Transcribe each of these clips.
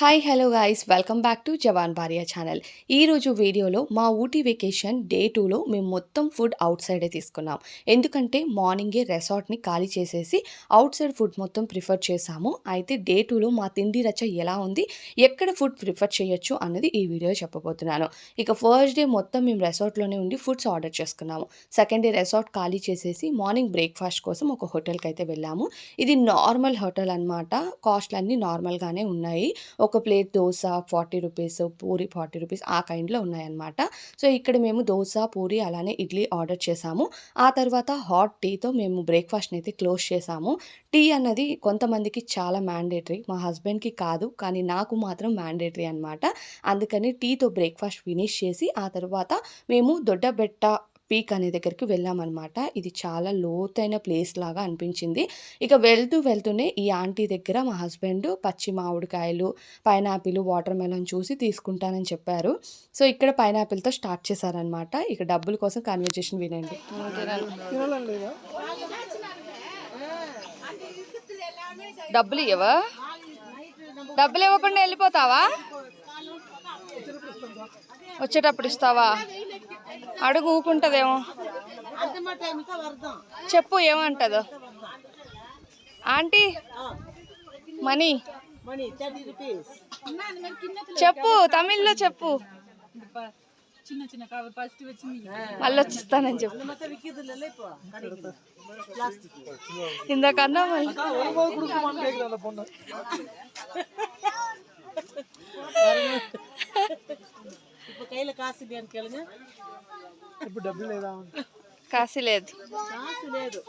Hi hello guys welcome back to Jawan Bharya channel ఈరోజు వీడియోలో మా ఊటీ వెకేషన్ డే టూలో మేము మొత్తం ఫుడ్ అవుట్ సైడే తీసుకున్నాం. ఎందుకంటే మార్నింగే రెసార్ట్ని ఖాళీ చేసేసి అవుట్ సైడ్ ఫుడ్ మొత్తం ప్రిఫర్ చేసాము అయితే డే టూలో మా తిండి రచ ఎలా ఉంది ఎక్కడ ఫుడ్ ప్రిఫర్ చేయొచ్చు అన్నది ఈ వీడియో చెప్పబోతున్నాను. ఇక ఫస్ట్ డే మొత్తం మేము రెసార్ట్లోనే ఉండి ఫుడ్స్ ఆర్డర్ చేసుకున్నాము. సెకండ్ డే రెసార్ట్ ఖాళీ చేసేసి మార్నింగ్ బ్రేక్ఫాస్ట్ కోసం ఒక హోటల్కి అయితే వెళ్ళాము. ఇది నార్మల్ హోటల్ అనమాట కాస్ట్లు అన్నీ నార్మల్గానే ఉన్నాయి. ఒక plate dosa forty rupees puri forty rupees ఆ కైండ్లో ఉన్నాయన్నమాట. సో ఇక్కడ మేము దోశ పూరి అలానే ఇడ్లీ ఆర్డర్ చేసాము. ఆ తర్వాత హాట్ టీతో మేము బ్రేక్ఫాస్ట్ని అయితే క్లోజ్ చేసాము. టీ అన్నది కొంతమందికి చాలా మ్యాండేటరీ మా హస్బెండ్కి కాదు కానీ నాకు మాత్రం మ్యాండేటరీ అనమాట అందుకని టీతో బ్రేక్ఫాస్ట్ ఫినిష్ చేసి ఆ తర్వాత మేము దొడ్డబెట్ట పీక్ అనే దగ్గరికి వెళ్ళామన్నమాట. ఇది చాలా లోతైన ప్లేస్ లాగా అనిపించింది. ఇక వెళ్తూ వెళ్తూనే ఈ ఆంటీ దగ్గర మా హస్బెండ్ పచ్చి మామిడికాయలు పైనాపిల్ వాటర్ మెలన్ చూసి తీసుకుంటానని చెప్పారు. సో ఇక్కడ పైనాపిల్తో స్టార్ట్ చేశారనమాట ఇక డబ్బుల కోసం కన్వర్జేషన్ వినండి. డబ్బులు ఇవ్వవా డబ్బులు ఇవ్వకుండా వెళ్ళిపోతావా? వచ్చేటప్పుడు ఇస్తావా? అడుగు ఊకుంటదేమో చెప్పు ఏమంటదో. Aunty money. చెప్పు తమిళ్ళో చెప్పు. చిన్న చిన్న ఫస్ట్ వచ్చింది మళ్ళీ వచ్చిస్తానని చెప్పు ఇందాకన్నా మళ్ళీ இப்போ கையில காசு இல்லையான்னு கேளுங்க ఇప్పుడు డబ్బులు లేదా కాసి లేదు காசு లేదు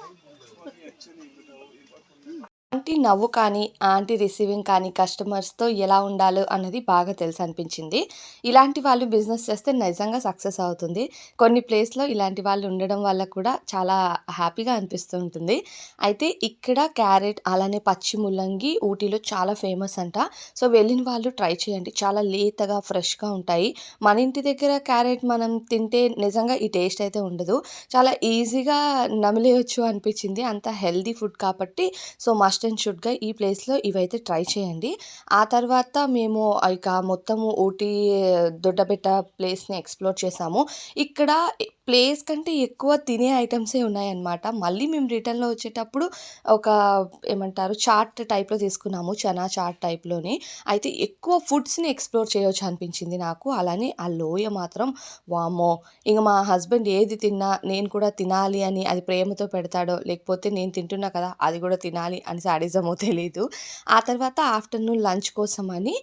ఆంటీ నవ్వు కానీ ఆంటీ రిసీవింగ్ కానీ కస్టమర్స్తో ఎలా ఉండాలో అన్నది బాగా తెలుసు అనిపించింది ఇలాంటి వాళ్ళు బిజినెస్ చేస్తే నిజంగా సక్సెస్ అవుతుంది. కొన్ని ప్లేస్లో ఇలాంటి వాళ్ళు ఉండడం వల్ల కూడా చాలా హ్యాపీగా అనిపిస్తూ ఉంటుంది. అయితే ఇక్కడ క్యారెట్ అలానే పచ్చి ముల్లంగి ఊటీలో చాలా ఫేమస్ అంట. సో వెళ్ళిన వాళ్ళు ట్రై చేయండి. చాలా లేతగా ఫ్రెష్గా ఉంటాయి. మన ఇంటి దగ్గర క్యారెట్ మనం తింటే నిజంగా ఈ టేస్ట్ అయితే ఉండదు. చాలా ఈజీగా నమిలేయచ్చు అనిపించింది. అంత హెల్దీ ఫుడ్ కాబట్టి సో మస్ట్ అండ్ షుడ్గా ఈ ప్లేస్లో ఇవైతే ట్రై చేయండి. ఆ తర్వాత మేము ఇక మొత్తము ఊటీ దొడ్డబెట్ట ప్లేస్ని ఎక్స్ప్లోర్ చేసాము. ఇక్కడ ప్లేస్ కంటే ఎక్కువ తినే ఐటమ్సే ఉన్నాయన్నమాట. మళ్ళీ మేము రిటర్న్లో వచ్చేటప్పుడు ఒక ఏమంటారు చాట్ టైప్లో తీసుకున్నాము చనా చాట్ టైప్లోని. అయితే ఎక్కువ ఫుడ్స్ని ఎక్స్ప్లోర్ చేయొచ్చు అనిపించింది నాకు. అలానే ఆ లోయ మాత్రం వామో ఇంక మా హస్బెండ్ ఏది తిన్నా నేను కూడా తినాలి అని అది ప్రేమతో పెడతాడో లేకపోతే నేను తింటున్నా కదా అది కూడా తినాలి అని సాడిజమో తెలీదు. ఆ తర్వాత ఆఫ్టర్నూన్ లంచ్ కోసం అని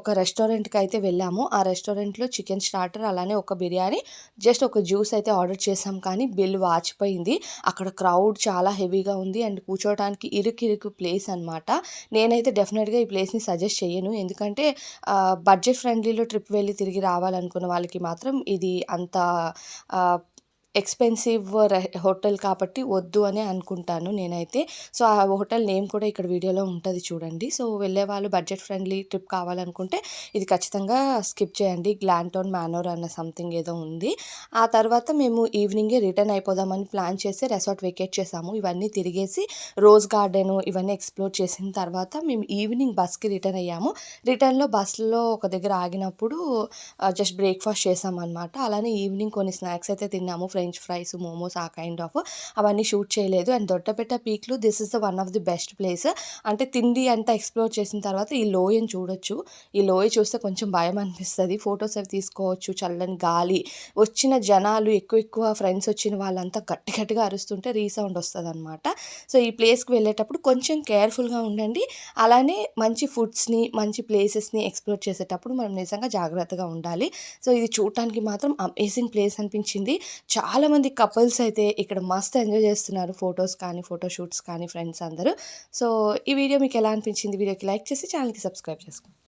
ఒక రెస్టారెంట్కి అయితే వెళ్ళాము. ఆ రెస్టారెంట్లో చికెన్ స్టార్టర్ అలానే ఒక బిర్యానీ జస్ట్ ఒక జ్యూస్ అయితే ఆర్డర్ చేసాం కానీ బిల్ వాచిపోయింది. అక్కడ క్రౌడ్ చాలా హెవీగా ఉంది అండ్ కూర్చోవడానికి ఇరుకిరుకు ప్లేస్ అనమాట నేనైతే డెఫినెట్గా ఈ ప్లేస్ని సజెస్ట్ చేయను ఎందుకంటే బడ్జెట్ ఫ్రెండ్లీలో ట్రిప్ వెళ్ళి తిరిగి రావాలనుకున్న వాళ్ళకి మాత్రం ఇది అంత ఎక్స్పెన్సివ్ హోటల్ కాబట్టి వద్దు అని అనుకుంటాను నేనైతే. సో ఆ హోటల్ నేమ్ కూడా ఇక్కడ వీడియోలో ఉంటుంది చూడండి. సో వెళ్ళే వాళ్ళు బడ్జెట్ ఫ్రెండ్లీ ట్రిప్ కావాలనుకుంటే ఇది ఖచ్చితంగా స్కిప్ చేయండి. గ్లాంటోన్ మ్యానోర్ అన్న సంథింగ్ ఏదో ఉంది. ఆ తర్వాత మేము ఈవినింగే రిటర్న్ అయిపోదామని ప్లాన్ చేసి రెసార్ట్ వెకేట్ చేసాము. ఇవన్నీ తిరిగేసి రోజ్ గార్డెన్ ఇవన్నీ ఎక్స్ప్లోర్ చేసిన తర్వాత మేము ఈవినింగ్ బస్కి రిటర్న్ అయ్యాము. రిటర్న్లో బస్సులో ఒక దగ్గర ఆగినప్పుడు జస్ట్ బ్రేక్ఫాస్ట్ చేసాం అనమాట అలానే ఈవినింగ్ కొన్ని స్నాక్స్ అయితే తిన్నాము. ఫ్రెంచ్ ఫ్రైస్ మోమోస్ ఆ కైండ్ ఆఫ్ అవన్నీ షూట్ చేయలేదు. And Doddabetta పీక్లు this is the one of the best place. అంటే తిండి అంతా ఎక్స్ప్లోర్ చేసిన తర్వాత ఈ లోయని చూడొచ్చు. ఈ లోయ చూస్తే కొంచెం భయం అనిపిస్తుంది. ఫొటోస్ అవి తీసుకోవచ్చు. చల్లని గాలి. వచ్చిన జనాలు ఎక్కువ ఎక్కువ ఫ్రెండ్స్ వచ్చిన వాళ్ళంతా గట్టి గట్టిగా అరుస్తుంటే రీసౌండ్ వస్తుంది అనమాట సో ఈ ప్లేస్కి వెళ్ళేటప్పుడు కొంచెం కేర్ఫుల్గా ఉండండి. అలానే మంచి ఫుడ్స్ని మంచి ప్లేసెస్ని ఎక్స్ప్లోర్ చేసేటప్పుడు మనం నిజంగా జాగ్రత్తగా ఉండాలి. సో ఇది చూడటానికి మాత్రం అమేజింగ్ ప్లేస్ అనిపించింది. చాలా చాలామంది కపుల్స్ అయితే ఇక్కడ మస్త్ ఎంజాయ్ చేస్తున్నారు ఫొటోస్ కానీ ఫోటో షూట్స్ కానీ ఫ్రెండ్స్ అందరూ. సో ఈ వీడియో మీకు ఎలా అనిపించింది? వీడియోకి లైక్ చేసి ఛానల్కి సబ్స్క్రైబ్ చేసుకోండి.